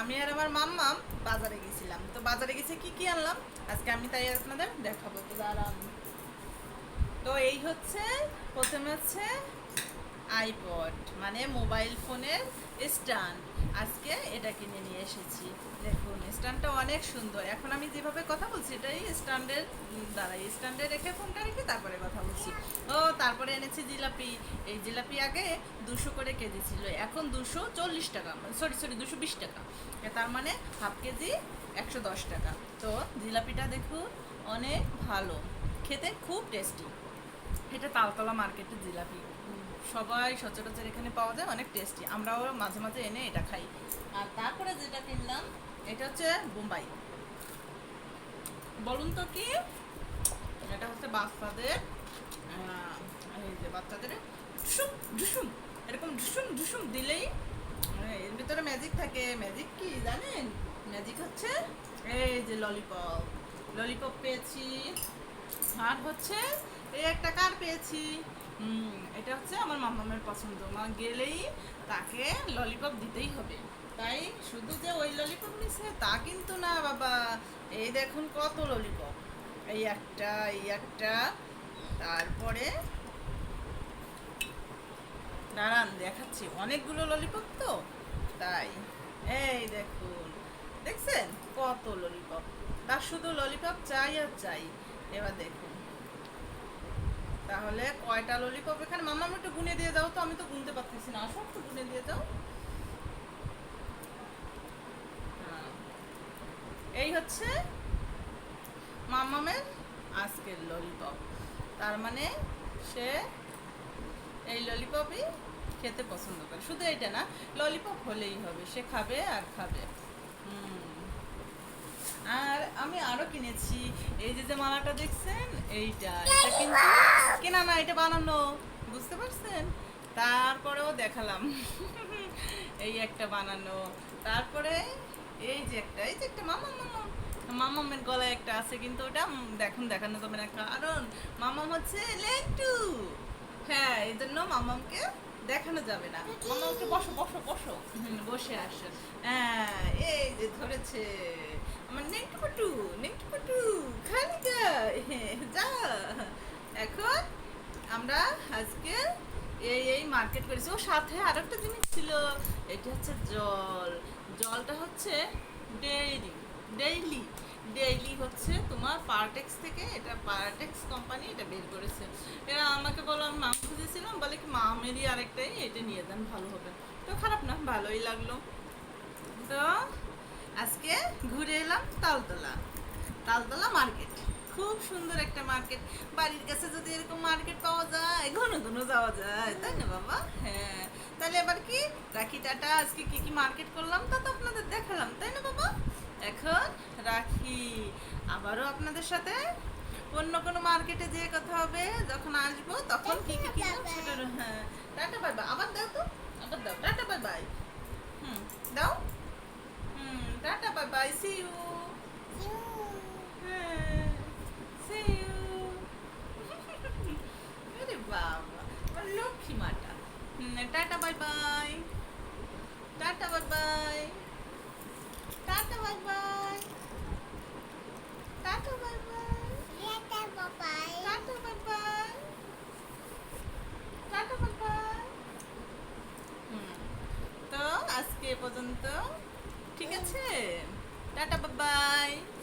আমি আর আমার মাম্মাম বাজারে গেছিলাম। তো বাজারে গেছে কি কি আনলাম? আজকে আমি তাই আপনাদের দেখাবো। তো দাঁড়ান। তো এই হচ্ছে, প্রথমে হচ্ছে আইপড মানে মোবাইল ফোনের স্ট্যান্ড আজকে এটা কিনে নিয়ে এসেছি। দেখুন, স্ট্যান্ডটা অনেক সুন্দর। এখন আমি যেভাবে কথা বলছি, এটাই স্ট্যান্ডের দ্বারা স্ট্যান্ডে রেখে ফোনটা রেখে তারপরে কথা বলছি। ও, তারপরে এনেছি জিলাপি। এই জিলাপি আগে দুশো করে কেজি ছিল, এখন দুশো চল্লিশ টাকা সরি সরি দুশো বিশ টাকা। তার মানে হাফ কেজি একশো দশ টাকা। তো জিলাপিটা দেখুন, অনেক ভালো। খেতে খুব টেস্টি এটা তালতলা মার্কেটের জিলাপি। সবাই সচরাচর এখানে পাওয়া যায়, অনেক টেস্টি আমরাও মাঝে মাঝে এনে এটা খাই। আর তারপরে যেটা কিনলাম, এটা হচ্ছে বোম্বাই। বলুন তো কি? এটা হচ্ছে বাচ্চাদের এই যে বাচ্চাদের, ঢুসুম ঢুসুম। এরকম ঢুসুম ঢুসুম দিলেই মানে এর ভিতরে ম্যাজিক থাকে। ম্যাজিক কি জানেন? ম্যাজিক হচ্ছে, এই যে ললিপপ ললিপপ পেয়েছি। আর হচ্ছে এই একটা কার পেয়েছি? এটা হচ্ছে আমার মামামের পছন্দ। মা গেলেই তাকে ললিপপ দিতেই হবে। তাই শুধু যে ওই ললিপপ নিছে, তা কিন্তু না, বাবা। এই দেখুন কত ললিপপ এই একটা এই একটা। তারপরে দাঁড়ান, দেখাচ্ছি। অনেকগুলো ললিপপ তো? তাই। এই দেখুন। দেখছেন? কত ললিপপ তার শুধু ললিপপ চাই আর চাই। এবার দেখুন। তাহলে কয়টা ললিপপ এখানে? মামা আমি একটু গুনে দিয়ে দাও তো, আমি তো গুনতে পারতেছি না। আসো, একটু গুনে দিয়ে দাও। হ্যাঁ। এই হচ্ছে মামামের আজকের ললিপপ তার মানে সে এই ললিপপই খেতে পছন্দ করে। শুধু এইটা না ললিপপ হলেই হবে, সে খাবে আর খাবে। হুম। আমি আরও কিনেছি। এই যে যে মালাটা দেখছেন এইটা এটা কিন্তু কেনা না এটা বানানো। বুঝতে পারছেন? তারপরেও দেখালাম। এই একটা বানানো। তারপরে এই যে একটা এই যে একটা মামা মামা মামামের গলায় একটা আছে কিন্তু ওটা দেখুন দেখানো যাবে না। কারণ মামাম হচ্ছে লেন্টু হ্যাঁ এই জন্য মামামকে দেখানো যাবে না। মামামকে বসো বসো বসো। বসে আসো হ্যাঁ এই যে ধরেছে। খালিকা হ্যাঁ, যা। এখন আমরা আজকে এই এই মার্কেট করেছি। ও সাথে আর একটা জিনিস ছিল এটা হচ্ছে জল। জলটা হচ্ছে ডেইলি ডেইলি ডেইলি হচ্ছে তোমার পার্টেক্স থেকে এটা পার্টেক্স কোম্পানি এটা বের করেছে। এরা আমাকে বলো আমি মাম খুঁজেছিলাম বলে কি মামেরই আরেকটাই এটা নিয়ে যান ভালো হবে। তো খারাপ না ভালোই লাগল। তো আজকে ঘুরে এলাম তালতলা। তালতলা মার্কেট। খুব সুন্দর একটা মার্কেট। বাড়ির কাছে যদি এরকম মার্কেট পাওয়া যায় ঘন ঘন যাওয়া যায় তাই না বাবা? হ্যাঁ। তাহলে এবার কি? রাখি টাটা আজকে কি কি মার্কেট করলাম তা তো আপনাদের দেখালাম তাই না বাবা? এখন রাখি। আবারও আপনাদের সাথে অন্য কোনো মার্কেটে যেয়ে কথা হবে যখন আসব তখন কি কি কিনলাম সেটা হ্যাঁ। টাটা দাও আবার দাও টাটা বাই বাই হুম দাও হুম টাটা বাই বাই সি ইউ হ্যাঁ সি ইউ আরে বাবা আমার লক্ষ্মী মাটা হুম টাটা বাই বাই টাটা বাই বাই টাটা বাই বাই টাটা বাই বাই টাটা বাই বাই টাটা বাই বাই হুম তো আজকে পর্যন্ত। ঠিক আছে? টাটা বাবাই। বাই